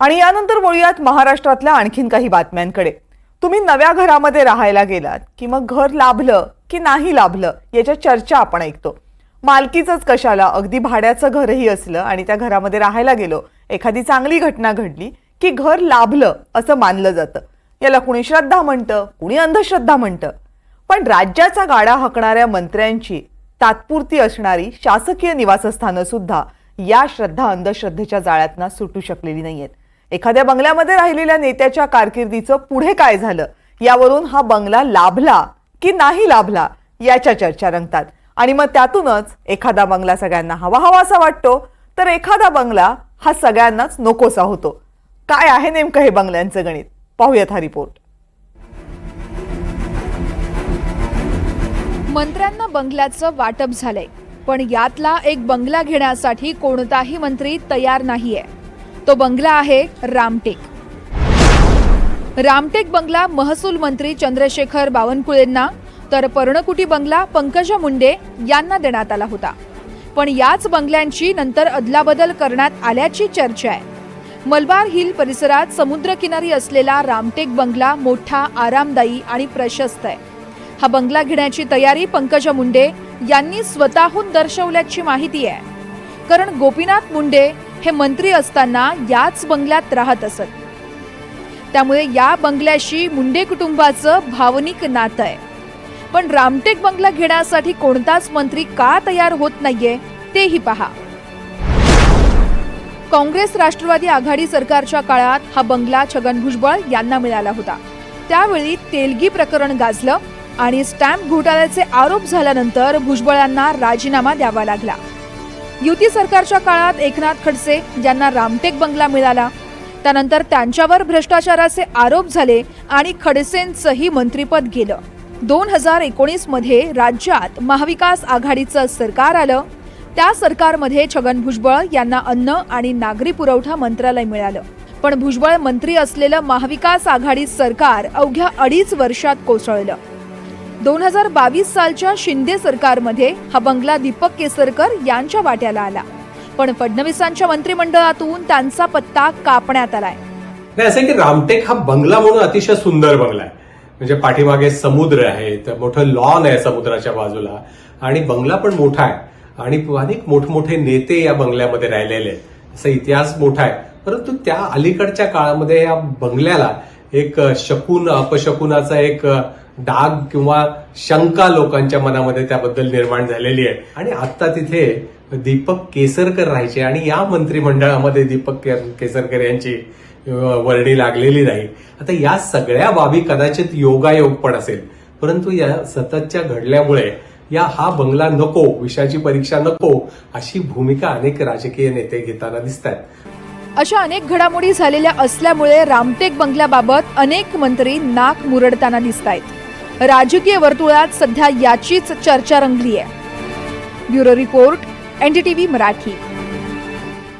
आणि यानंतर वळूयात महाराष्ट्रातल्या आणखीन काही बातम्यांकडे. तुम्ही नव्या घरामध्ये राहायला गेलात की मग घर लाभलं की नाही लाभलं याच्या चर्चा आपण ऐकतो. मालकीचंच कशाला अगदी भाड्याचं घरही असलं आणि त्या घरामध्ये राहायला गेलो एखादी चांगली घटना घडली की घर लाभलं असं मानलं जातं. याला कुणी श्रद्धा म्हणतं कुणी अंधश्रद्धा म्हणतं. पण राज्याचा गाडा हाकणाऱ्या मंत्र्यांची तात्पुरती असणारी शासकीय निवासस्थानं सुद्धा या श्रद्धा अंधश्रद्धेच्या जाळ्यातना सुटू शकलेली नाहीयेत. एखाद्या बंगल्यामध्ये राहिलेल्या नेत्याच्या कारकिर्दीचं पुढे काय झालं? यावरून हा बंगला लाभला की नाही लाभला याच्या चर्चा रंगतात. आणि मग त्यातूनच एखादा बंगला सगळ्यांना हवा हवा असा वाटतो तर एखादा बंगला हा सगळ्यांनाच नकोसा होतो. काय आहे नेमकं हे बंगल्यांचं गणित? पाहूयात हा रिपोर्ट. मंत्र्यांना बंगल्याचं वाटप झालंय पण यातला एक बंगला घेण्यासाठी कोणताही मंत्री तयार नाहीये. तो बंगला आहे रामटेक. रामटेक बंगला महसूल मंत्री चंद्रशेखर बावनकुळेंना तर पर्णकुटी बंगला पंकजा मुंडे यांना देण्यात आला होता. पण याच बंगल्यांची नंतर अदलाबदल करण्यात आल्याची चर्चा आहे. मलबार हिल परिसरात समुद्रकिनारी असलेला रामटेक बंगला मोठा आरामदायी आणि प्रशस्त आहे. हा बंगला घेण्याची तयारी पंकजा मुंडे यांनी स्वतःहून दर्शवल्याची माहिती आहे. कारण गोपीनाथ मुंडे हे मंत्री असताना याच बंगल्यात राहत असत. त्यामुळे या बंगल्याशी मुंडे कुटुंबाचं भावनिक नातं आहे. पण रामटेक बंगला घेण्यासाठी कोणताच मंत्री का तयार होत नाहीये तेही पहा. काँग्रेस राष्ट्रवादी आघाडी सरकारच्या काळात हा बंगला छगन भुजबळ यांना मिळाला होता. त्यावेळी तेलगी प्रकरण गाजलं आणि स्टॅम्प घोटाळ्याचे आरोप झाल्यानंतर भुजबळांना राजीनामा द्यावा लागला. युती सरकारच्या काळात एकनाथ खडसे यांना रामटेक बंगला मिळाला. त्यानंतर त्यांच्यावर भ्रष्टाचाराचे आरोप झाले आणि खडसेंचंही मंत्रीपद गेलं. दोन हजार एकोणीसमध्ये राज्यात महाविकास आघाडीचं सरकार आलं. त्या सरकारमध्ये छगन भुजबळ यांना अन्न आणि नागरी पुरवठा मंत्रालय मिळालं. पण भुजबळ मंत्री असलेलं महाविकास आघाडी सरकार अवघ्या अडीच वर्षात कोसळलं. दोन हजार बावीस सालच्या शिंदे सरकारमध्ये हा बंगला दीपक केसरकर यांच्या वाट्याला आला. पण फडणवीसांच्या मंत्रिमंडळातून त्यांचा पत्ता कापण्यात आलाय. नाही असं आहे की रामटेक हा बंगला म्हणून अतिशय सुंदर बंगला आहे. म्हणजे पाठीमागे समुद्र आहे तर मोठं लॉन आहे समुद्राच्या बाजूला आणि बंगला पण मोठा आहे. आणि अनेक मोठमोठे नेते या बंगल्यामध्ये राहिलेले आहेत. असा इतिहास मोठा आहे. परंतु त्या अलीकडच्या काळामध्ये या बंगल्याला एक शकून अपशकुनाचा एक डाग किंवा शंका लोकांच्या मनामध्ये त्याबद्दल निर्माण झालेली आहे. आणि आता तिथे दीपक केसरकर राहायचे आणि या मंत्रिमंडळामध्ये दीपक केसरकर यांची वर्णी लागलेली नाही. आता या सगळ्या बाबी कदाचित योगायोग पण असेल. परंतु या सततच्या घडल्यामुळे या हा बंगला नको विषयाची परीक्षा नको अशी भूमिका अनेक राजकीय नेते घेताना दिसतात अशा अनेक घडामोडी झालेल्या असल्यामुळे रामटेक बंगल्याबाबत अनेक मंत्री नाक मुरडताना दिसत आहेत राजकीय वर्तुळात सध्या याचीच चर्चा रंगली आहे ब्युरो रिपोर्ट एनडीटीव्ही मराठी.